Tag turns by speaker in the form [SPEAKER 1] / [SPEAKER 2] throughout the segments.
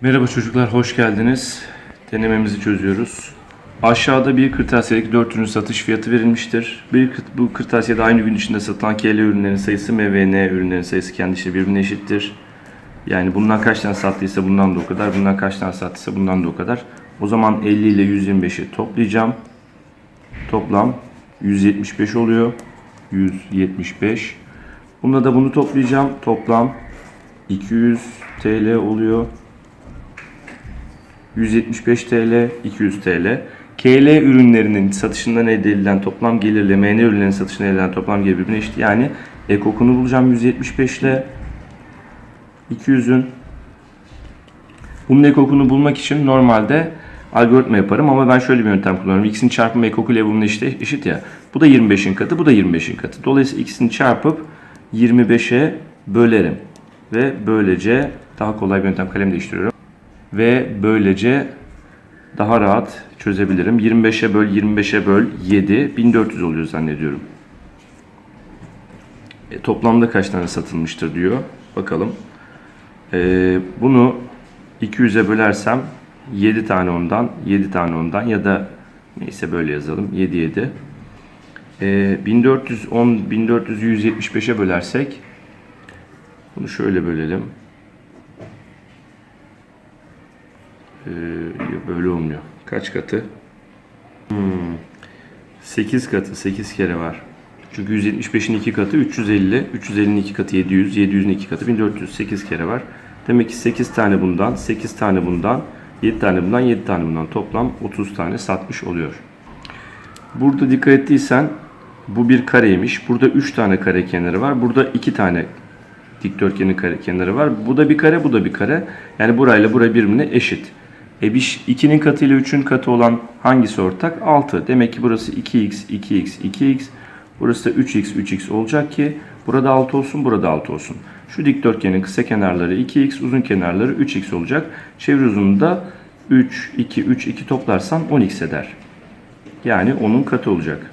[SPEAKER 1] Merhaba çocuklar, hoş geldiniz. Denememizi çözüyoruz. Aşağıda bir kırtasiyedeki 4 ürün satış fiyatı verilmiştir. Bir, bu kırtasiyede aynı gün içinde satılan KL ürünlerin sayısı M ve N ürünlerin sayısı kendi içinde birbirine eşittir. Yani bundan kaç tane sattıysa bundan da o kadar, bundan kaç tane sattıysa bundan da o kadar. O zaman 50 ile 125'i toplayacağım. Toplam 175 oluyor. 175. Bununla da bunu toplayacağım. Toplam 200 TL oluyor. 175 TL, 200 TL. KL ürünlerinin satışından elde edilen toplam gelirle MN ürünlerinin satışından elde edilen toplam gelir birbirine eşit. Yani ekokunu bulacağım 175 ile 200'ün. Bunun ekokunu bulmak için normalde algoritma yaparım ama ben şöyle bir yöntem kullanıyorum. X'in çarpımı ekoku ile bunun eşit, eşit ya. Bu da 25'in katı, bu da 25'in katı. Dolayısıyla ikisini çarpıp 25'e bölerim. Ve böylece daha kolay bir yöntem kalem değiştiriyorum ve böylece daha rahat çözebilirim. 25'e böl 25'e böl 7 1400 oluyor zannediyorum. E, toplamda kaç tane satılmıştır diyor. Bakalım. E, bunu 200'e bölersem 7 tane ondan, 7 tane ondan ya da neyse böyle yazalım. 7 7. E, 1410 1400'ü 175'e bölersek bunu şöyle bölelim. Ee, böyle olmuyor. Kaç katı? Hmm. 8 katı. 8 kere var. Çünkü 175'in 2 katı 350. 350'nin 2 katı 700. 700'ün 2 katı 1400. 8 kere var. Demek ki 8 tane bundan, 8 tane bundan, 7 tane bundan, 7 tane bundan toplam 30 tane satmış oluyor. Burada dikkat ettiysen bu bir kareymiş. Burada 3 tane kare kenarı var. Burada 2 tane dikdörtgenin kare kenarı var. Bu da bir kare, bu da bir kare. Yani burayla bura birbirine eşit. E bir 2'nin katı ile 3'ün katı olan hangisi ortak? 6. Demek ki burası 2x, 2x, 2x. Burası da 3x, 3x olacak ki burada 6 olsun, burada 6 olsun. Şu dikdörtgenin kısa kenarları 2x, uzun kenarları 3x olacak. Çevre uzunluğu da 3, 2, 3, 2 toplarsan 10x eder. Yani onun katı olacak.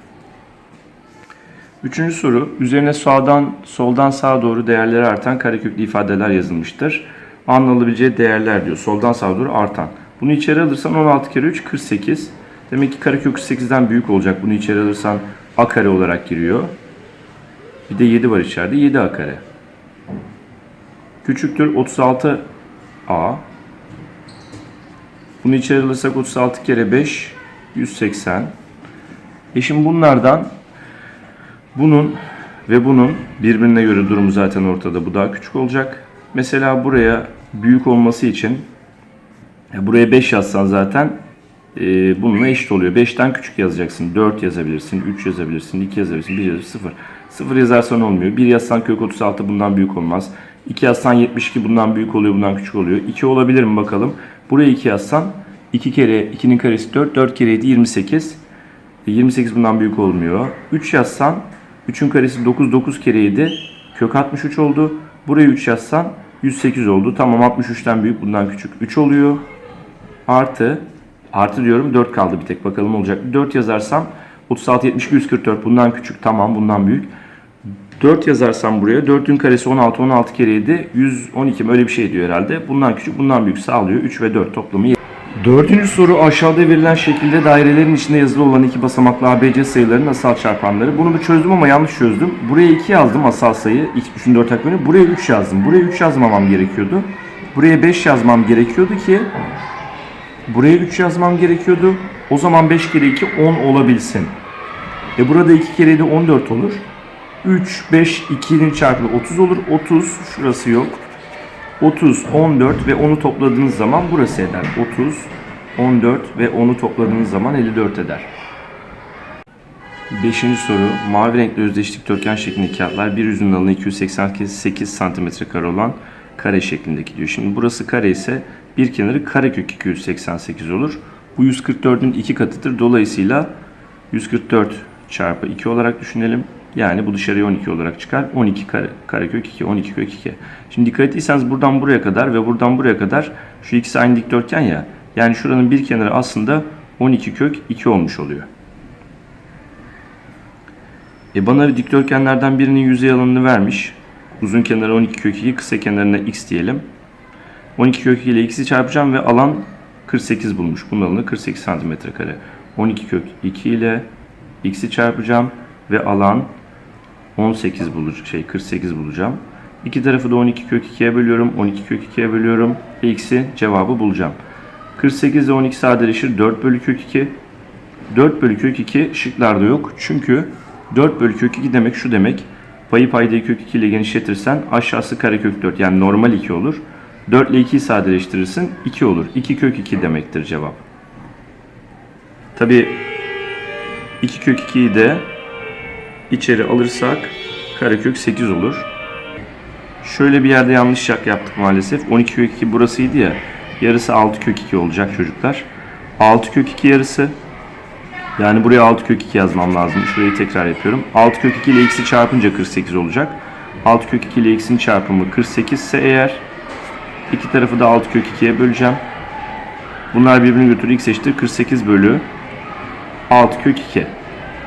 [SPEAKER 1] Üçüncü soru. Üzerine sağdan soldan sağa doğru değerleri artan kareköklü ifadeler yazılmıştır. Anlanabileceği değerler diyor. Soldan sağa doğru artan. Bunu içeri alırsan 16 kere 3 48. Demek ki karekök 48'den büyük olacak. Bunu içeri alırsan a kare olarak giriyor. Bir de 7 var içeride. 7 a kare. Küçüktür 36 a. Bunu içeri alırsak 36 kere 5 180. E şimdi bunlardan bunun ve bunun birbirine göre durumu zaten ortada. Bu daha küçük olacak. Mesela buraya büyük olması için ya buraya 5 yazsan zaten e, bununla eşit oluyor. 5'ten küçük yazacaksın. 4 yazabilirsin, 3 yazabilirsin, 2 yazabilirsin, 1 yazabilirsin, 0. 0 yazarsan olmuyor. 1 yazsan kök 36 bundan büyük olmaz. 2 yazsan 72 bundan büyük oluyor, bundan küçük oluyor. 2 olabilir mi bakalım. Buraya 2 yazsan 2 kere 2'nin karesi 4, 4 kere 7 28. E, 28 bundan büyük olmuyor. 3 yazsan 3'ün karesi 9, 9 kere 7 kök 63 oldu. Buraya 3 yazsan 108 oldu. Tamam 63'ten büyük bundan küçük 3 oluyor. Artı artı diyorum 4 kaldı bir tek bakalım olacak. 4 yazarsam 36 72 144 bundan küçük tamam bundan büyük. 4 yazarsam buraya 4'ün karesi 16 16 kere 7 112 mi öyle bir şey diyor herhalde. Bundan küçük bundan büyük sağlıyor. 3 ve 4 toplamı Dördüncü soru aşağıda verilen şekilde dairelerin içinde yazılı olan iki basamaklı ABC sayılarının asal çarpanları. Bunu bir çözdüm ama yanlış çözdüm. Buraya 2 yazdım asal sayı. X 3'ün 4 takvimini. Buraya 3 yazdım. Buraya 3 yazmamam gerekiyordu. Buraya 5 yazmam gerekiyordu ki buraya 3 yazmam gerekiyordu. O zaman 5 kere 2 10 olabilsin. E burada 2 kere 7 14 olur. 3, 5, 2'nin çarpımı 30 olur. 30 şurası yok. 30, 14 ve 10'u topladığınız zaman burası eder. 30, 14 ve 10'u topladığınız zaman 54 eder. Beşinci soru. Mavi renkli özdeş dikdörtgen şeklindeki kağıtlar bir yüzünün alanı 288 cm kare olan kare şeklindeki diyor. Şimdi burası kare ise bir kenarı karekök 288 olur. Bu 144'ün iki katıdır. Dolayısıyla 144 çarpı 2 olarak düşünelim. Yani bu dışarıya 12 olarak çıkar. 12 kare, karekök 2, 12 kök 2. Şimdi dikkat ettiyseniz buradan buraya kadar ve buradan buraya kadar şu ikisi aynı dikdörtgen ya. Yani şuranın bir kenarı aslında 12 kök 2 olmuş oluyor. E bana dikdörtgenlerden birinin yüzey alanını vermiş. Uzun kenarı 12 kök 2, kısa kenarına x diyelim. 12 kök 2 ile x'i çarpacağım ve alan 48 bulmuş. Bunun alanı 48 santimetre kare. 12 kök 2 ile x'i çarpacağım ve alan 18 bulacağım. Şey 48 bulacağım. İki tarafı da 12 kök 2'ye bölüyorum. 12 kök 2'ye bölüyorum. X'i cevabı bulacağım. 48 ile 12 sadeleşir. 4 bölü kök 2. 4 bölü kök 2 şıklarda yok. Çünkü 4 bölü kök 2 demek şu demek. Payı paydayı kök 2 ile genişletirsen aşağısı karekök 4 yani normal 2 olur. 4 ile 2'yi sadeleştirirsin 2 olur. 2 kök 2 demektir cevap. Tabi 2 kök 2'yi de içeri alırsak karekök 8 olur. Şöyle bir yerde yanlış yaptık maalesef. 12 kök 2 burasıydı ya. Yarısı 6 kök 2 olacak çocuklar. 6 kök 2 yarısı. Yani buraya 6 kök 2 yazmam lazım. Şurayı tekrar yapıyorum. 6 kök 2 ile x'i çarpınca 48 olacak. 6 kök 2 ile x'in çarpımı 48 ise eğer iki tarafı da 6 kök 2'ye böleceğim. Bunlar birbirini götürür. x eşittir 48 bölü 6 kök 2. E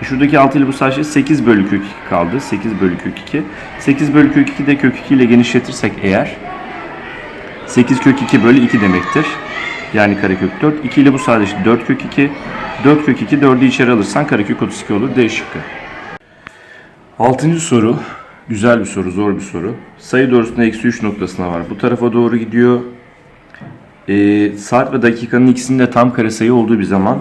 [SPEAKER 1] Şuradaki 6 ile bu sadece 8 bölü kök 2 kaldı. 8 bölü kök 2. 8 bölü kök 2 de kök 2 ile genişletirsek eğer 8 kök 2 bölü 2 demektir. Yani karekök 4. 2 ile bu sadece 4 kök 2. 4 kök 2 4'ü içeri alırsan karekök 32 olur. D şıkkı. Altıncı soru. Güzel bir soru, zor bir soru. Sayı doğrusunda eksi 3 noktasına var. Bu tarafa doğru gidiyor. Ee, saat ve dakikanın ikisinin de tam kare sayı olduğu bir zaman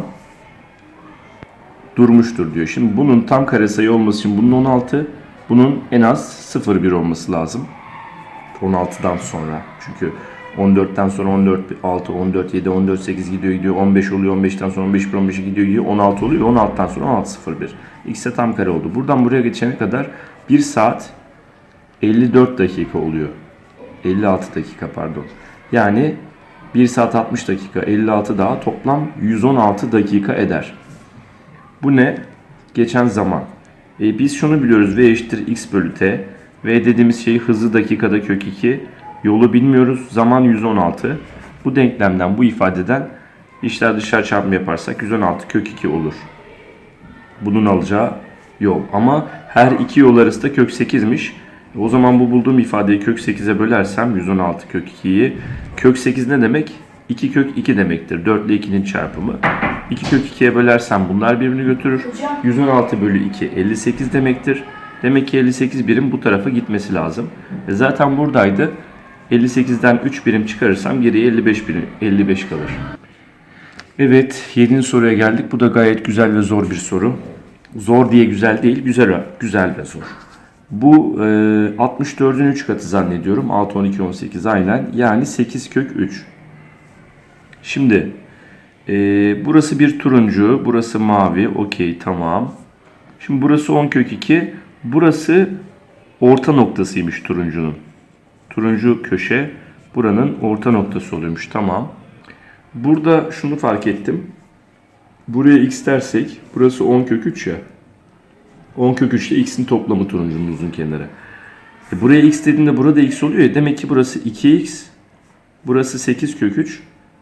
[SPEAKER 1] durmuştur diyor. Şimdi bunun tam kare sayı olması için bunun 16, bunun en az 0,1 olması lazım. 16'dan sonra. Çünkü 14'ten sonra 14, 6, 14, 7, 14, 8 gidiyor gidiyor. 15 oluyor. 15'ten sonra 15, 1, 15'e gidiyor gidiyor. 16 oluyor. 16'dan sonra 16, 0,1. İkisi de tam kare oldu. Buradan buraya geçene kadar 1 saat 54 dakika oluyor. 56 dakika pardon. Yani 1 saat 60 dakika 56 daha toplam 116 dakika eder. Bu ne? Geçen zaman. E, biz şunu biliyoruz. V eşittir x bölü t. V dediğimiz şey hızı dakikada kök 2. Yolu bilmiyoruz. Zaman 116. Bu denklemden, bu ifadeden içler dışarı çarpımı yaparsak 116 kök 2 olur. Bunun alacağı yol. Ama her iki yol arası da kök 8'miş. O zaman bu bulduğum ifadeyi kök 8'e bölersem 116 kök 2'yi. Kök 8 ne demek? 2 kök 2 demektir. 4 ile 2'nin çarpımı. 2 kök 2'ye bölersem bunlar birbirini götürür. 116 bölü 2 58 demektir. Demek ki 58 birim bu tarafa gitmesi lazım. E zaten buradaydı. 58'den 3 birim çıkarırsam geriye 55 birim 55 kalır. Evet 7. soruya geldik. Bu da gayet güzel ve zor bir soru. Zor diye güzel değil, güzel güzel ve zor. Bu e, 64'ün 3 katı zannediyorum. 6, 12, 18 aynen. Yani 8 kök 3. Şimdi e, burası bir turuncu, burası mavi. Okey tamam. Şimdi burası 10 kök 2. Burası orta noktasıymış turuncunun. Turuncu köşe buranın orta noktası oluyormuş. Tamam. Burada şunu fark ettim. Buraya x dersek burası 10 kök 3 ya. 10 kök 3 ile x'in toplamı turuncunun uzun kenarı. E buraya x dediğimde burada x oluyor ya. Demek ki burası 2x. Burası 8 kök 3.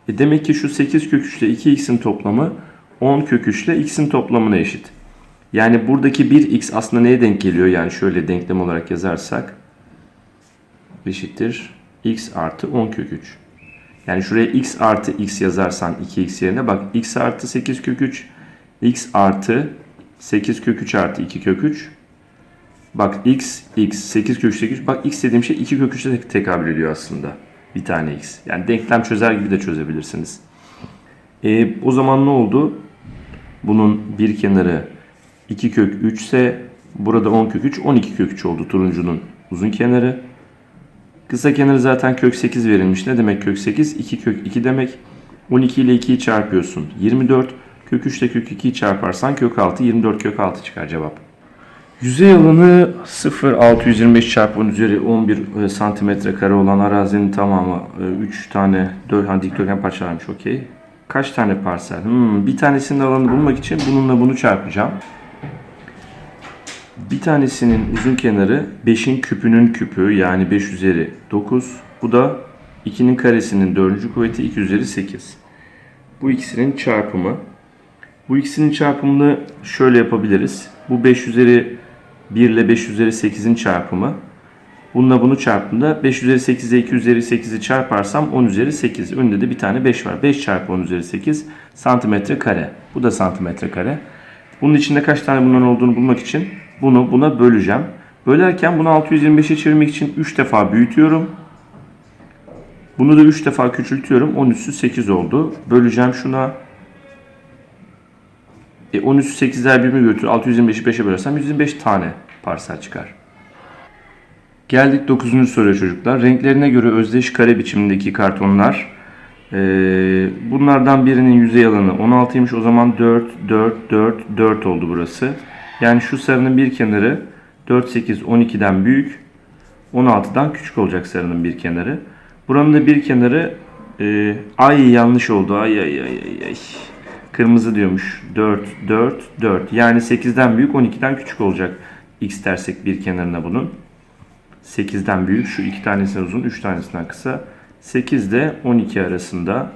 [SPEAKER 1] E demek ki şu 8 kök 3 ile 2x'in toplamı 10 kök 3 ile x'in toplamına eşit. Yani buradaki 1x aslında neye denk geliyor? Yani şöyle denklem olarak yazarsak eşittir x artı 10 kök 3. Yani şuraya x artı x yazarsan 2x yerine bak x artı 8 kök 3 x artı 8 kök 3 artı 2 kök 3 bak x x 8 kök 3 8 bak x dediğim şey 2 kök 3'e tekabül ediyor aslında bir tane x. Yani denklem çözer gibi de çözebilirsiniz. E, o zaman ne oldu? Bunun bir kenarı 2 kök 3 ise burada 10 kök 3 12 kök 3 oldu turuncunun uzun kenarı. Kısa kenarı zaten kök 8 verilmiş. Ne demek kök 8? 2 kök 2 demek. 12 ile 2'yi çarpıyorsun. 24. Kök 3 ile kök 2'yi çarparsan kök 6. 24 kök 6 çıkar cevap. Yüzey alanı 0 625 çarpı 10 üzeri 11 santimetre kare olan arazinin tamamı 3 tane 4 hani dikdörtgen parçalarmış okey. Kaç tane parsel? Hmm, bir tanesinin alanını bulmak için bununla bunu çarpacağım. Bir tanesinin uzun kenarı 5'in küpünün küpü yani 5 üzeri 9. Bu da 2'nin karesinin 4. kuvveti 2 üzeri 8. Bu ikisinin çarpımı. Bu ikisinin çarpımını şöyle yapabiliriz. Bu 5 üzeri 1 ile 5 üzeri 8'in çarpımı. Bununla bunu çarptığımda 5 üzeri 8 ile 2 üzeri 8'i çarparsam 10 üzeri 8. Önünde de bir tane 5 var. 5 çarpı 10 üzeri 8 santimetre kare. Bu da santimetre kare. Bunun içinde kaç tane bundan olduğunu bulmak için bunu buna böleceğim. Bölerken bunu 625'e çevirmek için 3 defa büyütüyorum. Bunu da 3 defa küçültüyorum. 10 üssü 8 oldu. Böleceğim şuna. E 10 üssü 8'ler birbirini götür. 625'i 5'e bölersem 125 tane parsel çıkar. Geldik 9. soruya çocuklar. Renklerine göre özdeş kare biçimindeki kartonlar. Ee, bunlardan birinin yüzey alanı 16'ymış. O zaman 4, 4, 4, 4 oldu burası. Yani şu sarının bir kenarı 4, 8, 12'den büyük. 16'dan küçük olacak sarının bir kenarı. Buranın da bir kenarı e, ay yanlış oldu. Ay ay ay ay ay. Kırmızı diyormuş. 4, 4, 4. Yani 8'den büyük 12'den küçük olacak. X dersek bir kenarına bunun. 8'den büyük. Şu iki tanesi uzun, 3 tanesinden kısa. 8 de 12 arasında.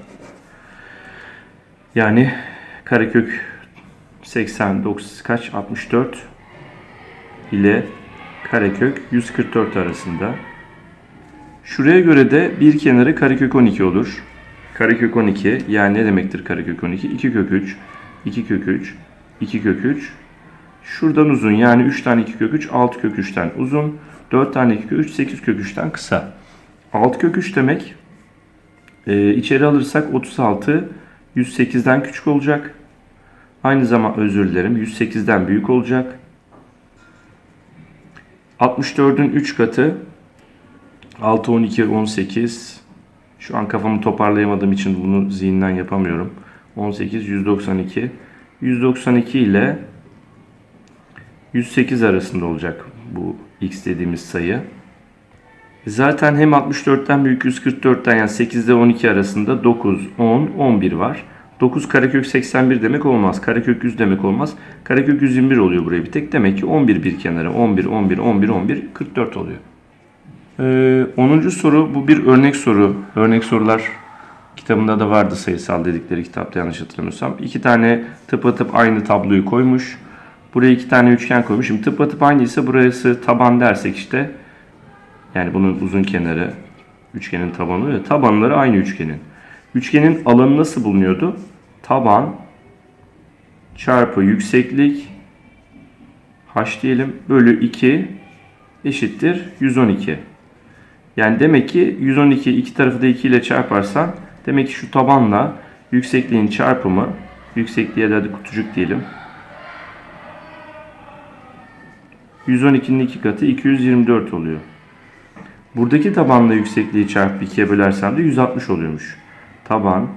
[SPEAKER 1] Yani karekök 80, 90 kaç? 64 ile karekök 144 arasında. Şuraya göre de bir kenarı karekök 12 olur. Karekök 12 yani ne demektir karekök 12? 2 kök 3, 2 kök 3, 2 kök 3. Şuradan uzun yani 3 tane 2 kök 3, 6 kök 3'ten uzun. 4 tane 2 kök 3, 8 kök 3'ten kısa. 6 kök 3 demek e, içeri alırsak 36 108'den küçük olacak. Aynı zaman özür dilerim 108'den büyük olacak. 64'ün 3 katı 6, 12, 18. Şu an kafamı toparlayamadığım için bunu zihinden yapamıyorum. 18, 192. 192 ile 108 arasında olacak bu x dediğimiz sayı. Zaten hem 64'ten büyük 144'ten yani 8 ile 12 arasında 9, 10, 11 var. 9 karekök 81 demek olmaz. Karekök 100 demek olmaz. Karekök 121 oluyor buraya bir tek. Demek ki 11 bir kenarı. 11, 11, 11, 11, 44 oluyor. Ee, 10. soru bu bir örnek soru. Örnek sorular kitabında da vardı sayısal dedikleri kitapta yanlış hatırlamıyorsam. İki tane tıpatıp aynı tabloyu koymuş. Buraya iki tane üçgen koymuş. Şimdi tıpatıp aynıysa burası taban dersek işte yani bunun uzun kenarı üçgenin tabanı ve tabanları aynı üçgenin. Üçgenin alanı nasıl bulunuyordu? Taban çarpı yükseklik h diyelim bölü 2 eşittir 112. Yani demek ki 112 iki tarafı da 2 ile çarparsan demek ki şu tabanla yüksekliğin çarpımı yüksekliğe de kutucuk diyelim. 112'nin iki katı 224 oluyor. Buradaki tabanla yüksekliği çarpı 2'ye bölersem de 160 oluyormuş. Taban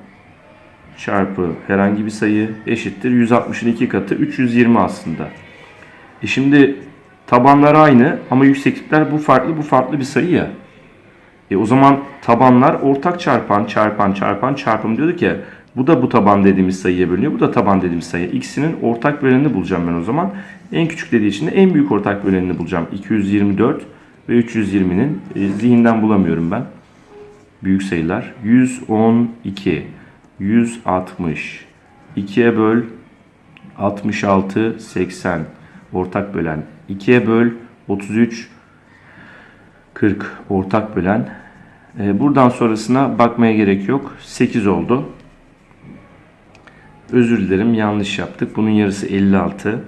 [SPEAKER 1] çarpı herhangi bir sayı eşittir 160'ın iki katı 320 aslında. E şimdi tabanlar aynı ama yükseklikler bu farklı bu farklı bir sayı ya. E o zaman tabanlar ortak çarpan çarpan çarpan çarpım diyorduk ya. Bu da bu taban dediğimiz sayıya bölünüyor. Bu da taban dediğimiz sayı. İkisinin ortak bölenini bulacağım ben o zaman. En küçük dediği için de en büyük ortak bölenini bulacağım. 224 ve 320'nin e, zihinden bulamıyorum ben. Büyük sayılar. 112, 160, 2'ye böl 66, 80 ortak bölen. 2'ye böl 33, 40 ortak bölen. E, buradan sonrasına bakmaya gerek yok. 8 oldu. Özür dilerim yanlış yaptık. Bunun yarısı 56.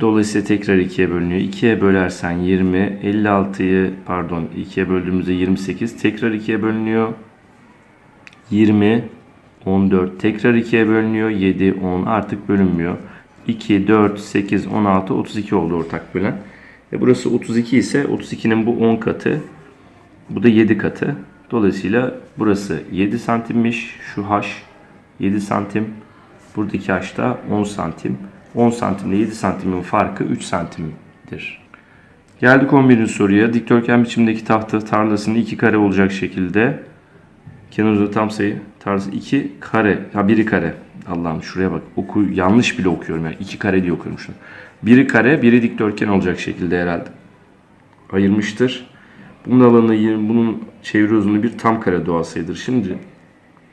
[SPEAKER 1] Dolayısıyla tekrar 2'ye bölünüyor. 2'ye bölersen 20. 56'yı pardon 2'ye böldüğümüzde 28. Tekrar 2'ye bölünüyor. 20. 14. Tekrar 2'ye bölünüyor. 7, 10 artık bölünmüyor. 2, 4, 8, 16, 32 oldu ortak bölen. E burası 32 ise 32'nin bu 10 katı. Bu da 7 katı. Dolayısıyla burası 7 santimmiş. Şu h 7 santim. Buradaki h da 10 santim. 10 santim ile 7 santimin farkı 3 santimdir. Geldik 11. soruya. Dikdörtgen biçimdeki tahta tarlasının iki kare olacak şekilde kenarında tam sayı tarzı 2 kare. Ha biri kare. Allah'ım şuraya bak. Oku yanlış bile okuyorum yani. 2 kare diye okuyorum şunu. Biri kare, biri dikdörtgen olacak şekilde herhalde. Ayırmıştır. Bunun alanı 20, bunun çevre uzunluğu bir tam kare doğal sayıdır. Şimdi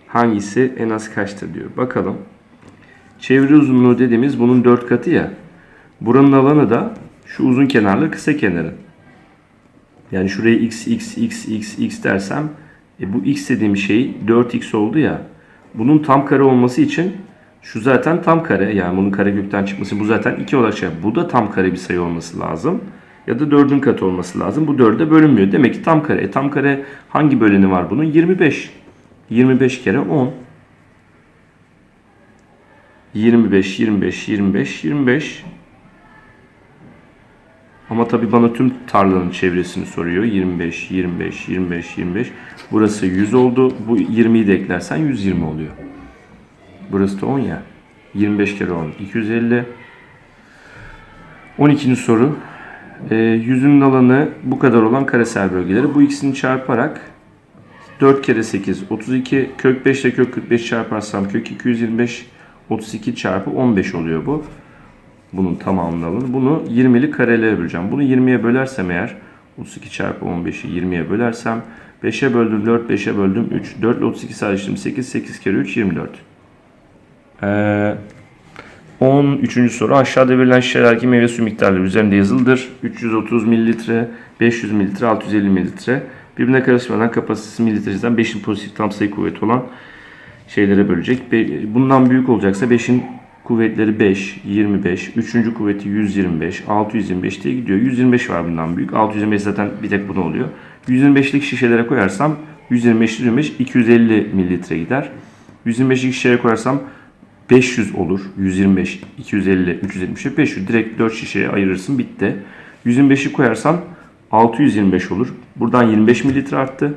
[SPEAKER 1] hangisi en az kaçtır diyor. Bakalım. Çevre uzunluğu dediğimiz bunun 4 katı ya. Buranın alanı da şu uzun kenarlı kısa kenarı. Yani şuraya x, x, x, x, x dersem e bu x dediğim şey 4x oldu ya. Bunun tam kare olması için şu zaten tam kare. Yani bunun karekökten çıkması bu zaten 2 olacak. Bu da tam kare bir sayı olması lazım. Ya da 4'ün katı olması lazım. Bu 4'e bölünmüyor. Demek ki tam kare. E, tam kare hangi böleni var bunun? 25. 25 kere 10. 25, 25, 25, 25. Ama tabi bana tüm tarlanın çevresini soruyor. 25, 25, 25, 25. Burası 100 oldu. Bu 20'yi de eklersen 120 oluyor. Burası da 10 ya. 25 kere 10, 250. 12. soru. E, yüzünün alanı bu kadar olan karesel bölgeleri. Bu ikisini çarparak 4 kere 8, 32. Kök 5 ile kök 45 çarparsam kök 225, 32 çarpı 15 oluyor bu. Bunun tamamını alın. Bunu 20'li karelere böleceğim. Bunu 20'ye bölersem eğer 32 çarpı 15'i 20'ye bölersem 5'e böldüm 4, 5'e böldüm 3. 4 ile 32 sadeleştirdim 8, 8 kere 3 24. Ee, 13. soru aşağıda verilen şişelerdeki meyve suyu miktarları üzerinde yazılıdır. 330 mililitre, 500 mililitre, 650 mililitre. Birbirine karışmadan kapasitesi mililitreciden 5'in pozitif tam sayı kuvveti olan şeylere bölecek. Bundan büyük olacaksa 5'in kuvvetleri 5, 25, 3. kuvveti 125, 625 diye gidiyor. 125 var bundan büyük. 625 zaten bir tek buna oluyor. 125'lik şişelere koyarsam 125, 125, 250 mililitre gider. 125'lik şişeye koyarsam 500 olur. 125, 250, 370, 500. Direkt 4 şişeye ayırırsın bitti. 125'i koyarsan 625 olur. Buradan 25 mililitre arttı.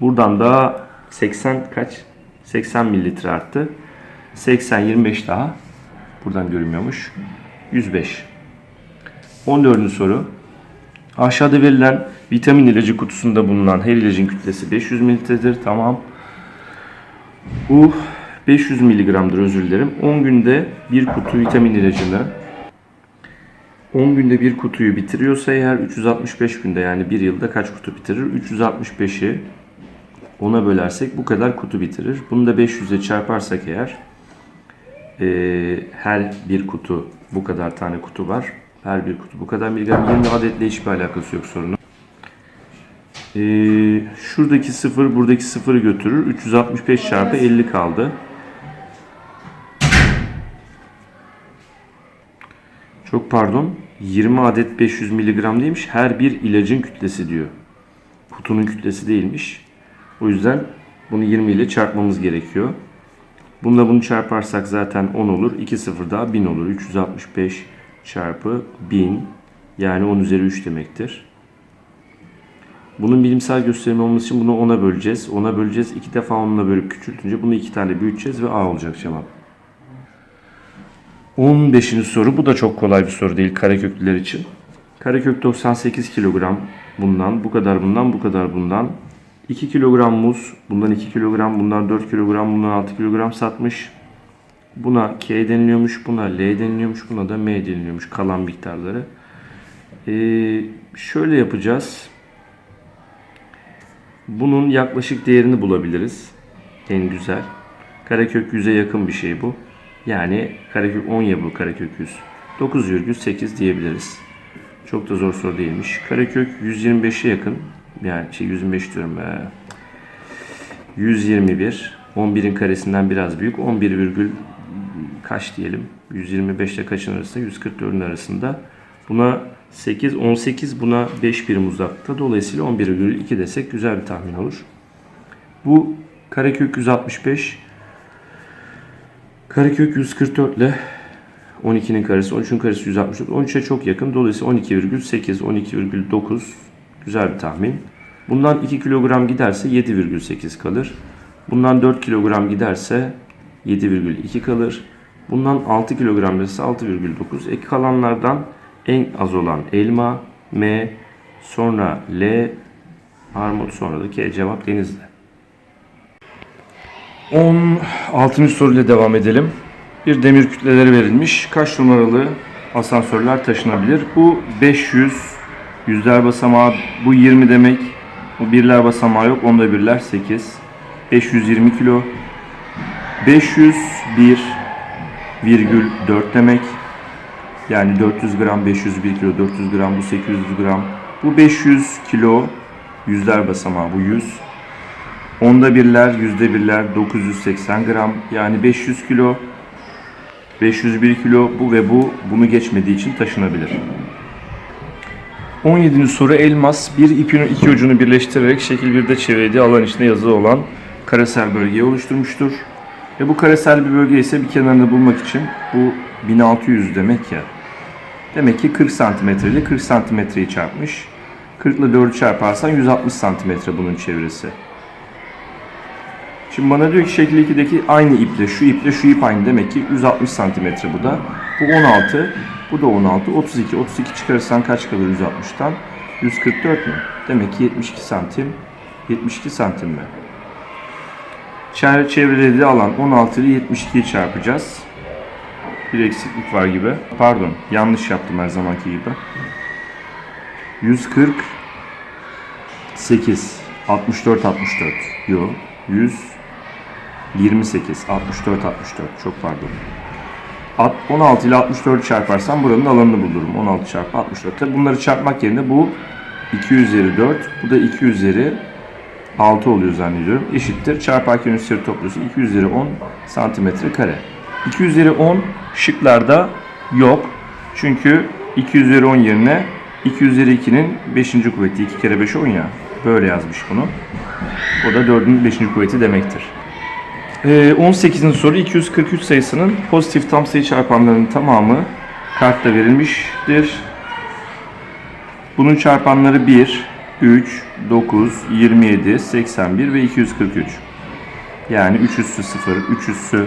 [SPEAKER 1] Buradan da 80 kaç? 80 mililitre arttı. 80 25 daha. Buradan görünmüyormuş. 105. 14. soru. Aşağıda verilen vitamin ilacı kutusunda bulunan her ilacın kütlesi 500 mililitredir. Tamam. Bu 500 miligramdır özür dilerim. 10 günde bir kutu vitamin ilacını 10 günde bir kutuyu bitiriyorsa eğer 365 günde yani bir yılda kaç kutu bitirir? 365'i 10'a bölersek bu kadar kutu bitirir. Bunu da 500'e çarparsak eğer eee, her bir kutu bu kadar tane kutu var. Her bir kutu bu kadar miligram. 20 adetle hiçbir alakası yok sorunun. Eee, şuradaki sıfır buradaki sıfırı götürür. 365 çarpı 50 kaldı. Çok pardon. 20 adet 500 miligram değilmiş. Her bir ilacın kütlesi diyor. Kutunun kütlesi değilmiş. O yüzden bunu 20 ile çarpmamız gerekiyor. Bununla bunu çarparsak zaten 10 olur. 2 sıfır daha 1000 olur. 365 çarpı 1000 yani 10 üzeri 3 demektir. Bunun bilimsel gösterimi olması için bunu 10'a böleceğiz. 10'a böleceğiz. 2 defa 10'la bölüp küçültünce bunu 2 tane büyüteceğiz ve A olacak cevap. 15. soru. Bu da çok kolay bir soru değil kareköklüler için. Karekök 98 kilogram bundan, bu kadar bundan, bu kadar bundan. 2 kilogram muz, bundan 2 kilogram, bundan 4 kilogram, bundan 6 kilogram satmış. Buna K deniliyormuş, buna L deniliyormuş, buna da M deniliyormuş kalan miktarları. Ee, şöyle yapacağız. Bunun yaklaşık değerini bulabiliriz. En güzel. Karekök 100'e yakın bir şey bu. Yani karekök 10 ya bu karekök 100. 9,8 diyebiliriz. Çok da zor soru değilmiş. Karekök 125'e yakın. Yani şey 125 diyorum. Ee, 121. 11'in karesinden biraz büyük. 11 virgül kaç diyelim? 125 ile kaçın arasında? 144'ün arasında. Buna 8, 18 buna 5 birim uzakta. Dolayısıyla 11,2 desek güzel bir tahmin olur. Bu karekök 165 Karekök 144 ile 12'nin karesi, 13'ün karesi 164. 13'e çok yakın. Dolayısıyla 12,8, 12,9 güzel bir tahmin. Bundan 2 kilogram giderse 7,8 kalır. Bundan 4 kilogram giderse 7,2 kalır. Bundan 6 kilogram giderse 6,9. Ek kalanlardan en az olan elma, M, sonra L, armut, sonra da K. Cevap denizli. 16. soruyla devam edelim. Bir demir kütleleri verilmiş. Kaç numaralı asansörler taşınabilir? Bu 500 yüzler basamağı bu 20 demek. Bu birler basamağı yok. Onda birler 8. 520 kilo. 501 virgül 4 demek. Yani 400 gram 501 kilo 400 gram bu 800 gram Bu 500 kilo yüzler basamağı bu 100. Onda birler, yüzde birler 980 gram yani 500 kilo 501 kilo bu ve bu bunu geçmediği için taşınabilir. 17. soru elmas bir ipin iki ucunu birleştirerek şekil 1'de çevirdiği alan içinde yazılı olan karesel bölgeyi oluşturmuştur. Ve bu karesel bir bölge ise bir kenarını bulmak için bu 1600 demek ya. Demek ki 40 santimetre ile 40 santimetreyi çarpmış. 40 ile 4'ü çarparsan 160 santimetre bunun çevresi. Şimdi bana diyor ki şekil 2'deki aynı iple şu iple şu ip aynı demek ki 160 santimetre bu da. Bu 16, bu da 16, 32. 32 çıkarırsan kaç kalır 160'tan? 144 mü? Demek ki 72 santim. 72 santim mi? Çevre çevrelediği alan 16 ile 72'yi çarpacağız. Bir eksiklik var gibi. Pardon, yanlış yaptım her zamanki gibi. 148 64 64 yok 128 64 64 çok pardon. Alt- 16 ile 64'ü çarparsam buranın alanını bulurum. 16 çarpı 64. Tabi bunları çarpmak yerine bu 2 üzeri 4, bu da 2 üzeri 6 oluyor zannediyorum. Eşittir. Çarparken üstleri topluyorsun. 2 üzeri 10 santimetre kare. 2 üzeri 10 şıklarda yok. Çünkü 2 üzeri 10 yerine 2 üzeri 2'nin 5. kuvveti. 2 kere 5 10 ya. Böyle yazmış bunu. O da 4'ün 5. kuvveti demektir. Ee, 18. soru 243 sayısının pozitif tam sayı çarpanlarının tamamı kartta verilmiştir. Bunun çarpanları 1, 3, 9, 27, 81 ve 243. Yani 3 üssü 0, 3 üssü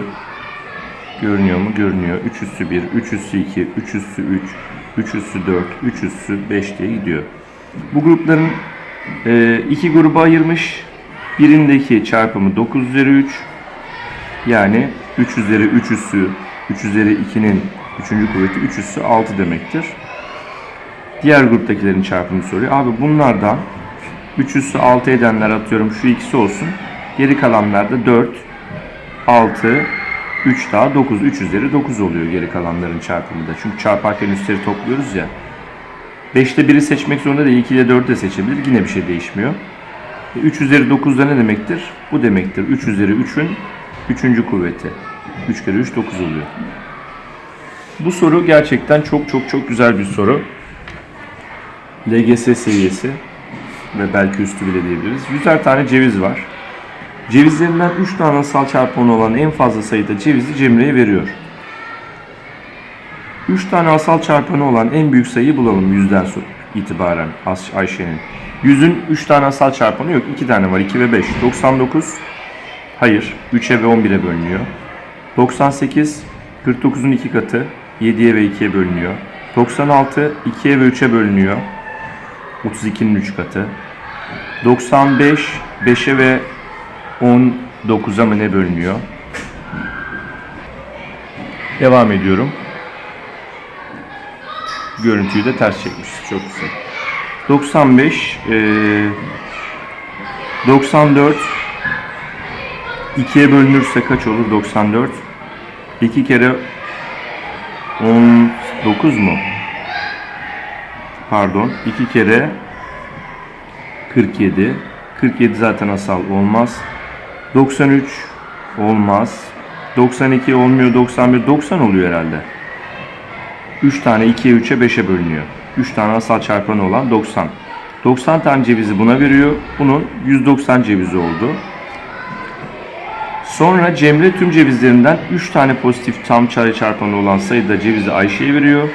[SPEAKER 1] görünüyor mu? Görünüyor. 3 üssü 1, 3 üssü 2, 3 üssü 3, 3 üssü 4, 3 üssü 5 diye gidiyor. Bu grupların e, iki gruba ayırmış. Birindeki çarpımı 9 üzeri 3. Yani 3 üzeri 3 üssü 3 üzeri 2'nin 3. kuvveti 3 üssü 6 demektir. Diğer gruptakilerin çarpımını soruyor. Abi bunlardan 3 üssü 6 edenler atıyorum şu ikisi olsun. Geri kalanlar da 4, 6, 3 daha 9. 3 üzeri 9 oluyor geri kalanların çarpımı da. Çünkü çarparken üstleri topluyoruz ya. 5'te 1'i seçmek zorunda değil. 2 ile 4'ü de seçebilir. Yine bir şey değişmiyor. 3 üzeri 9 da ne demektir? Bu demektir. 3 üzeri 3'ün 3. kuvveti. 3 kere 3 9 oluyor. Bu soru gerçekten çok çok çok güzel bir soru. LGS seviyesi ve belki üstü bile diyebiliriz. 100'er tane ceviz var. Cevizlerinden 3 tane asal çarpanı olan en fazla sayıda cevizi Cemre'ye veriyor. 3 tane asal çarpanı olan en büyük sayıyı bulalım yüzden itibaren Ayşe'nin. 100'ün 3 tane asal çarpanı yok. 2 tane var. 2 ve 5. 99. Hayır. 3'e ve 11'e bölünüyor. 98. 49'un 2 katı. 7'ye ve 2'ye bölünüyor. 96. 2'ye ve 3'e bölünüyor. 32'nin 3 katı. 95. 5'e ve 19'a mı ne bölünüyor? Devam ediyorum. Görüntüyü de ters çekmişiz. Çok güzel. 95 eee 94 2'ye bölünürse kaç olur 94 2 kere 19 mu? Pardon 2 kere 47 47 zaten asal olmaz 93 olmaz 92 olmuyor 91 90 oluyor herhalde 3 tane 2'ye 3'e 5'e bölünüyor. 3 tane asal çarpanı olan 90. 90 tane cevizi buna veriyor. Bunun 190 cevizi oldu. Sonra Cemre tüm cevizlerinden 3 tane pozitif tam çare çarpanı olan sayıda cevizi Ayşe'ye veriyor.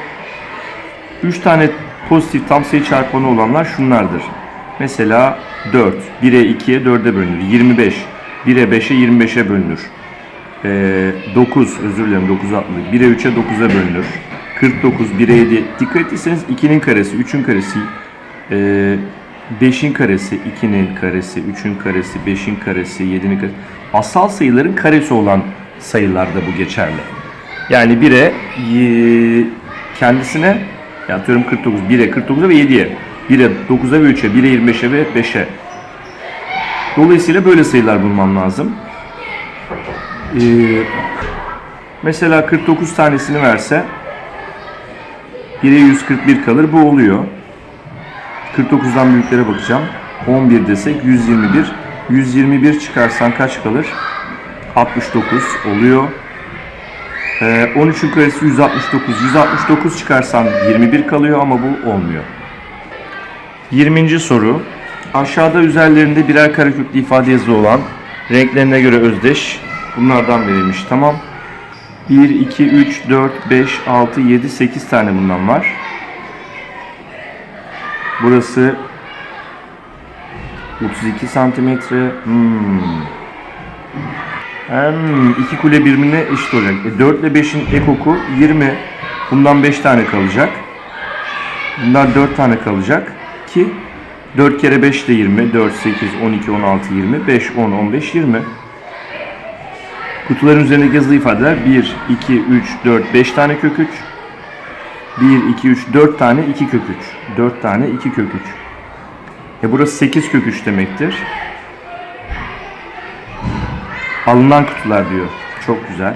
[SPEAKER 1] 3 tane pozitif tam sayı çarpanı olanlar şunlardır. Mesela 4. 1'e 2'ye 4'e bölünür. 25. 1'e 5'e 25'e bölünür. Ee, 9 özür dilerim 9 atladık. 1'e 3'e 9'a bölünür. 49 1'e 7. Dikkat ettiyseniz 2'nin karesi, 3'ün karesi, e, 5'in karesi, 2'nin karesi, 3'ün karesi, 5'in karesi, 7'nin karesi. Asal sayıların karesi olan sayılarda bu geçerli. Yani 1'e y- kendisine ya atıyorum 49, 1'e 49'a ve 7'ye. 1'e 9'a ve 3'e, 1'e 25'e ve 5'e. Dolayısıyla böyle sayılar bulmam lazım. Ee, mesela 49 tanesini verse 1'e 141 kalır. Bu oluyor. 49'dan büyüklere bakacağım. 11 desek 121. 121 çıkarsan kaç kalır? 69 oluyor. Ee, 13'ün karesi 169. 169 çıkarsan 21 kalıyor ama bu olmuyor. 20. soru. Aşağıda üzerlerinde birer kareköklü ifade yazılı olan renklerine göre özdeş. Bunlardan verilmiş. Tamam. 1, 2, 3, 4, 5, 6, 7, 8 tane bundan var. Burası 32 santimetre. Hmm. Hem iki kule birbirine eşit olacak. E, 4 ile 5'in ekoku 20. Bundan 5 tane kalacak. Bunlar 4 tane kalacak ki 4 kere 5 de 20. 4, 8, 12, 16, 20. 5, 10, 15, 20. Kutuların üzerindeki yazılı ifadeler 1, 2, 3, 4, 5 tane kök 3. 1, 2, 3, 4 tane 2 kök 3. 4 tane 2 kök 3. E burası 8 kök 3 demektir. Alınan kutular diyor. Çok güzel.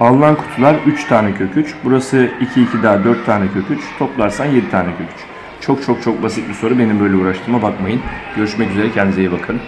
[SPEAKER 1] Alınan kutular 3 tane kök 3. Burası 2 2 daha 4 tane kök 3. Toplarsan 7 tane kök 3. Çok çok çok basit bir soru. Benim böyle uğraştığıma bakmayın. Görüşmek üzere. Kendinize iyi bakın.